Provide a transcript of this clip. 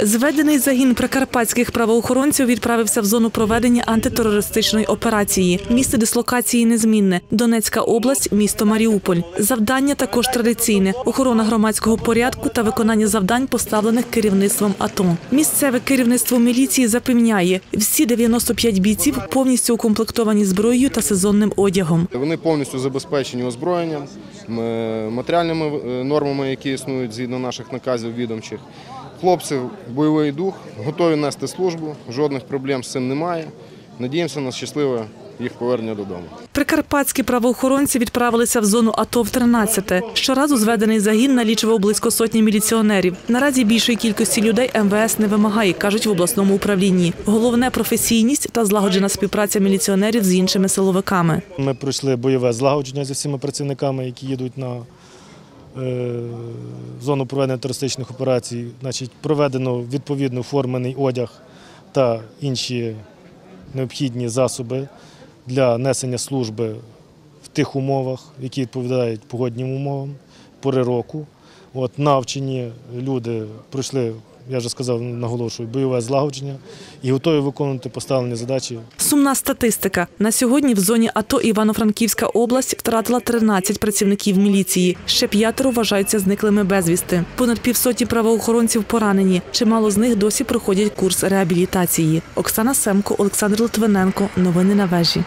Зведений загін прикарпатських правоохоронців відправився в зону проведення антитерористичної операції. Місце дислокації незмінне. Донецька область, місто Маріуполь. Завдання також традиційне: охорона громадського порядку та виконання завдань, поставлених керівництвом АТО. Місцеве керівництво міліції запевняє, всі 95 бійців повністю укомплектовані зброєю та сезонним одягом. Вони повністю забезпечені озброєнням, матеріальними е, нормами, які існують згідно наших наказів відомчих. Хлопці, бойовий дух, готові нести службу, жодних проблем з цим немає. Надіємося на щасливе їх повернення додому. Прикарпатські правоохоронці відправилися в зону АТО в 13-те. Щоразу зведений загін налічував близько сотні міліціонерів. Наразі більшої кількості людей МВС не вимагає, кажуть в обласному управлінні. Головне професійність та злагоджена співпраця міліціонерів з іншими силовиками. Ми пройшли бойове злагодження зі всіма працівниками, які їдуть на зону проведення терористичних операцій. Значить, проведено відповідно формений одяг та інші необхідні засоби для несення служби в тих умовах, які відповідають погоднім умовам, пори року. От, навчені люди пройшли, я вже сказав, наголошую, бойове злагодження і готові виконувати поставлені задачі Сумна статистика. На сьогодні в зоні АТО Івано-Франківська область втратила 13 працівників міліції. Ще п'ятеро вважаються зниклими безвісти. Понад півсотні правоохоронців поранені. Чимало з них досі проходять курс реабілітації. Оксана Семко, Олександр Литвиненко. Новини на вежі.